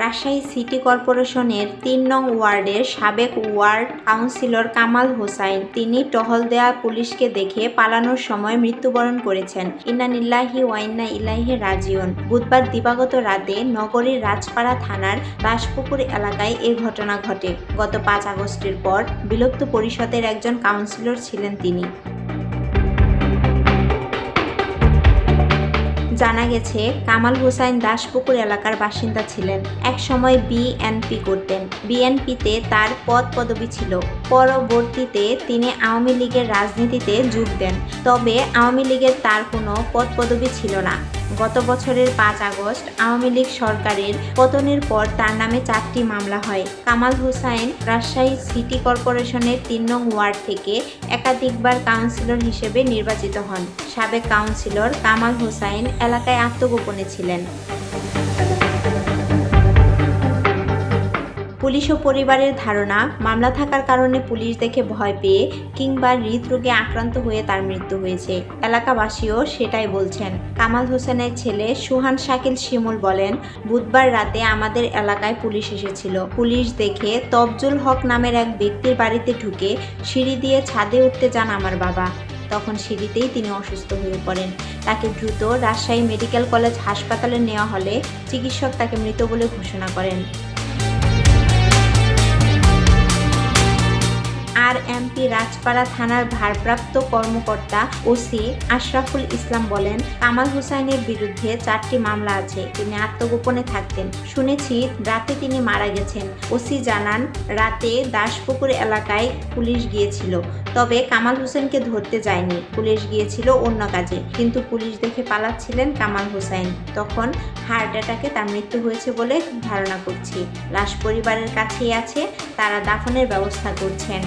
Rajshahi city কর্পোরেশনের তিন নং ওয়ার্ডের সাবেক ওয়ার্ড কাউন্সিলর কামাল হোসাইন। তিনি টহল দেয়া পুলিশকে দেখে পালানোর সময় মৃত্যুবরণ করেছেন। ইন্নানিল্লাহি ওয়াইন্না ইলাহি রাজিউন। বুধবার দিবাগত রাতে নগরীর রাজপাড়া থানার দাসপুকুর এলাকায় এ ঘটনা ঘটে। গত পাঁচ আগস্টের পর বিলুপ্ত পরিষদের একজন কাউন্সিলর ছিলেন তিনি। জানা গেছে, কামাল হোসাইন দাসপুকুর এলাকার বাসিন্দা ছিলেন। এক সময় বিএনপি করতেন। বিএনপিতে তার পদ পদবি ছিল। পরবর্তীতে তিনি আওয়ামী লীগের রাজনীতিতে যোগ দেন। তবে আওয়ামী লীগের তার কোনো পদ পদবি ছিল না। গত বছরের পাঁচ আগস্ট আওয়ামী লীগ সরকারের পতনের পর তার নামে চারটি মামলা হয়। কামাল হুসাইন রাজশাহী সিটি কর্পোরেশনের তিন নং ওয়ার্ড থেকে একাধিকবার কাউন্সিলর হিসেবে নির্বাচিত হন। সাবেক কাউন্সিলর কামাল হোসাইন এলাকায় আত্মগোপনে ছিলেন। পুলিশ ও পরিবারের ধারণা, মামলা থাকার কারণে পুলিশ দেখে ভয় পেয়ে কিংবা হৃদরোগে আক্রান্ত হয়ে তার মৃত্যু হয়েছে। এলাকাবাসীও সেটাই বলছেন। কামাল হোসেনের ছেলে সুহান শাকিল শিমুল বলেন, বুধবার রাতে আমাদের এলাকায় পুলিশ এসেছিল। পুলিশ দেখে তবজুল হক নামের এক ব্যক্তির বাড়িতে ঢুকে সিঁড়ি দিয়ে ছাদে উঠতে যান আমার বাবা। তখন সিঁড়িতেই তিনি অসুস্থ হয়ে পড়েন। তাকে দ্রুত রাজশাহী মেডিকেল কলেজ হাসপাতালে নেওয়া হলে চিকিৎসক তাকে মৃত বলে ঘোষণা করেন। আর এমপি রাজপাড়া থানার ভারপ্রাপ্ত কর্মকর্তা ওসি আশরাফুল ইসলাম বলেন, কামাল হুসাইনের বিরুদ্ধে চারটি মামলা আছে, তিনি আত্মগোপনে থাকতেন। শুনেছি রাতে তিনি মারা গেছেন। ওসি জানান, রাতে দাসপুকুর এলাকায় পুলিশ গিয়েছিল, তবে কামাল হোসেনকে ধরতে যায়নি। পুলিশ গিয়েছিল অন্য কাজে, কিন্তু পুলিশ দেখে পালাচ্ছিলেন কামাল হোসেন তখন হার্ট অ্যাটাকে তার মৃত্যু হয়েছে বলে ধারণা করছি। লাশ পরিবারের কাছেই আছে, তারা দাফনের ব্যবস্থা করছেন।